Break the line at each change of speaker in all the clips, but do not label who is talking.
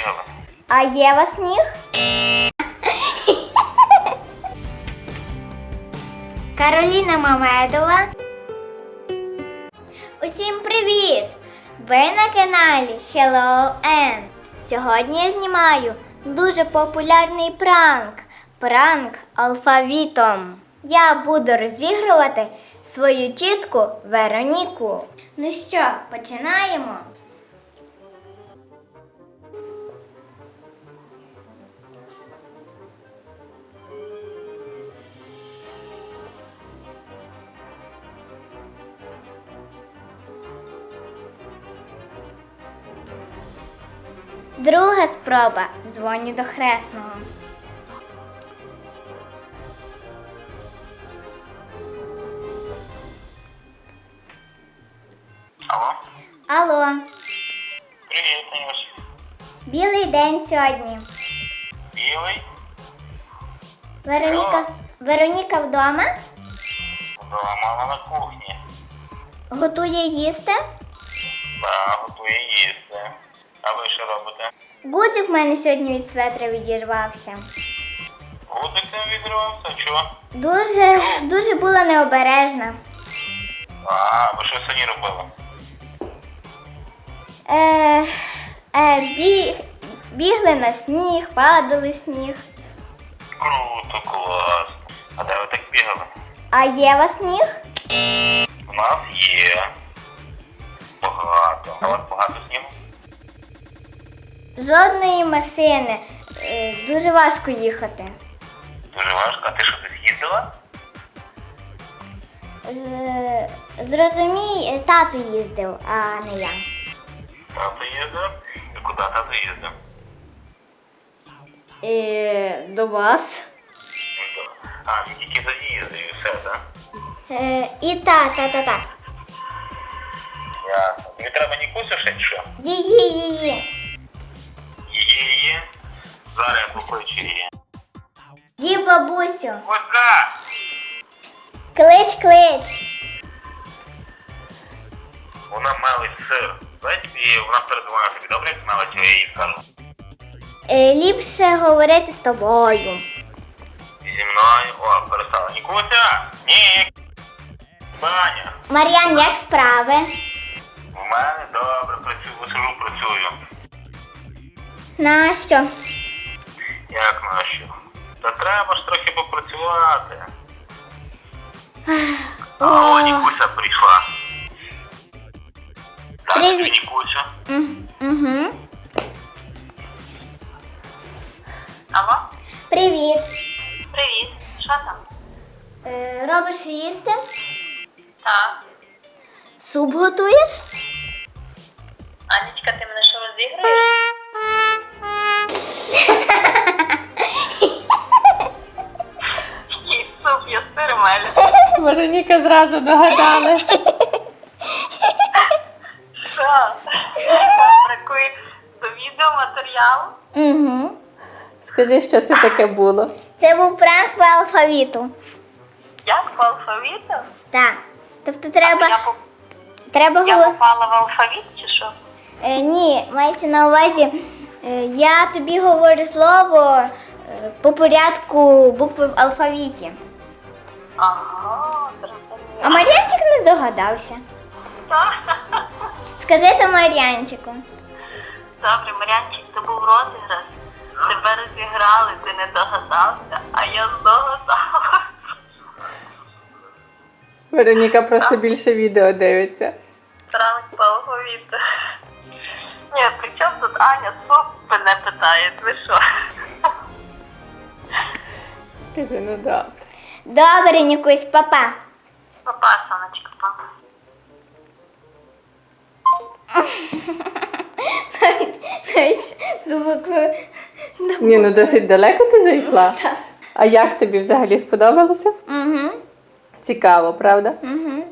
бігали.
А є вас сніг? Кароліна Мамедова. Усім привіт! Ви на каналі Hello N. Сьогодні я знімаю дуже популярний пранк. Пранк алфавітом. Я буду розігрувати свою тітку Вероніку. Ну що, починаємо? Друга спроба. Дзвоню до хресного.
Алло?
Алло,
Привіт, Танюш.
білий день сьогодні.
Білий?
Вероніка, Вероніка вдома
Вдома мама на кухні.
готує їсти.
Да, готує їсти. А ви що робите?
Гудзик в мене сьогодні від светра відірвався.
Гудик там відривався, чого?
Дуже, дуже була необережна.
А, ви що сьогодні робили?
Е, е, біг, бігли на сніг, падали в сніг.
Круто, клас. А де ви так бігали?
А є вас сніг?
У нас є. Багато. А у вас багато снігу?
Жодної машини. Е, дуже важко їхати.
Дуже важко. А ти що десь їздила?
З, зрозумій, е, тато їздив, а не я.
Тато їздив? І куди тато їздив?
Е, до вас.
А, він тільки заїздив і все, так?
Е, і та, та, та, та.
Ясно. Тобі треба Нікусю ще чи що?
Її, її.
Її є. Зараз я покличу її.
Її бабусю.
Оска!
Клич, клич.
Вона мелить сир. Знаєте, і вона передзвонила тобі добре, як мелить, я їй скажу.
Е, ліпше говорити з тобою.
Зі мною. О, перестала. Нікуся! Ні! Баня!
Мар'ян, як справи?
В мене добре, працюю, сижу, працюю.
Нащо?
Як нащо? Та треба ж трохи попрацювати. О, Нікуся прийшла. Так, тобі,
Привіт.
Нікуся.
угу.
Алло?
Привіт.
Привіт. Що там?
Е, робиш їсти?
Так.
Суп готуєш?
Анічка, ти мене що розігруєш? Я мелю.
Вероніка зразу догадалась.
Що? Бракує до відеоматеріалу?
Угу.
Скажи, що це таке було?
Це був пранк по алфавіту.
Як по алфавіту?
Так. Тобто
Я,
треба,
по-
треба
я попала в алфавіт чи що?
Е, ні, мається на увазі, е, я тобі говорю слово е, по порядку букви в алфавіті.
Ага,
А
зрозуміло.
Мар'янчик не догадався. Скажи то Мар'янчику.
Добре, Марянчик, це був розіграш. Тебе розіграли, ти не догадався, а я здогадалася.
Вероніка просто більше відео дивиться.
Пранк по алфавіту. Ні, при чому тут Аня суп мене питає, ви що?
Каже, ну добре.
Добре, Нікусь, папа.
Папа, сонечко, папа.
Навіть, навіть до букви.
Ні, ну досить далеко ти зайшла. А як тобі взагалі сподобалося?
Угу,
Цікаво, правда?
угу.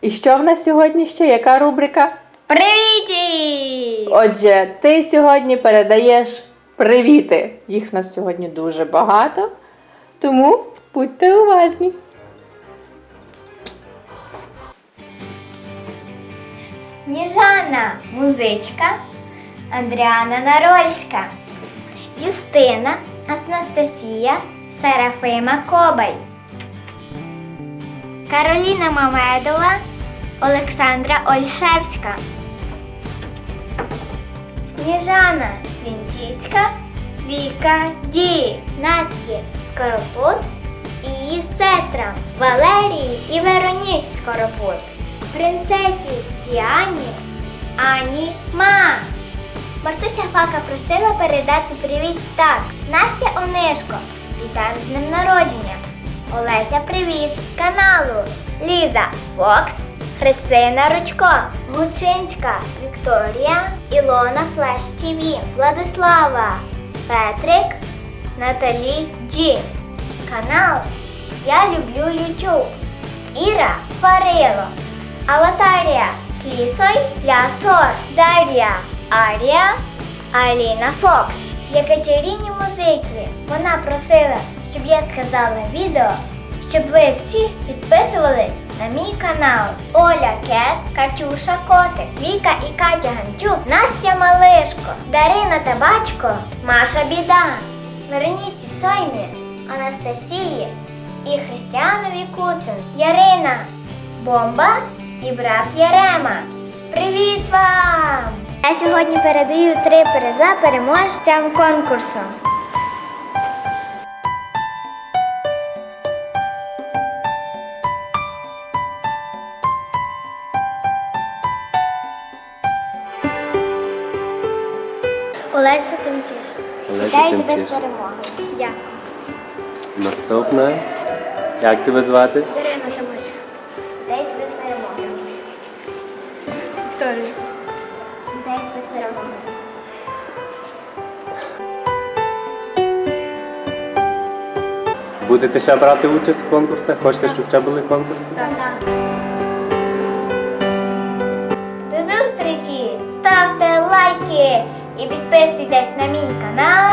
І що в нас сьогодні ще? Яка рубрика?
Привіті!
Отже, ти сьогодні передаєш привіти. Їх в нас сьогодні дуже багато. Тому будьте уважні.
Сніжана музичка, Андріана Нарольська, Юстина Анастасія Серафима Кобай, Кароліна Мамедова, Олександра Ольшевська, Сніжана Свінтіцька, Віка Ді, Насті Скоропут і її сестрам Валерії і Вероніч Скоропут, принцесі Діані, Ані Ма. Мартуся Фака просила передати привіт так. Настя Онишко, вітаю з днем народження. Олеся Привіт каналу. Ліза Фокс, Христина Ручко, Гучинська Вікторія, Ілона Флеш ТВ, Владислава, Петрик, Наталі Джі. Канал Я люблю Ютуб. Іра Фарило. Аватарія з лісой Лясор. Дар'я Арія. Аліна Фокс. Екатерині музики. Вона просила, щоб я сказала відео, щоб ви всі підписувались на мій канал. Оля Кет, Катюша Котик, Віка і Катя Ганчук, Настя Малишко, Дарина Табачко, Маша Біда, Вероніці Соймі, Анастасії і Християнові Куцин, Ярина, Бомба і брат Ярема. Привіт вам! Я сьогодні передаю три приза переможцям конкурсу. Олеся Тимчиш.
Олеся
Вітаю тебе з
Тимчиш.
перемогою. Дякую.
Наступна. Як тебе звати?
Ірина Тимошка. Вітаю тебе з перемогою.
Вікторія.
Вітаю тебе з перемогою.
Будете ще брати участь в конкурсах? Хочете, щоб ще були конкурси? Так.
До зустрічі! Ставте лайки і підписуйтесь на мій канал.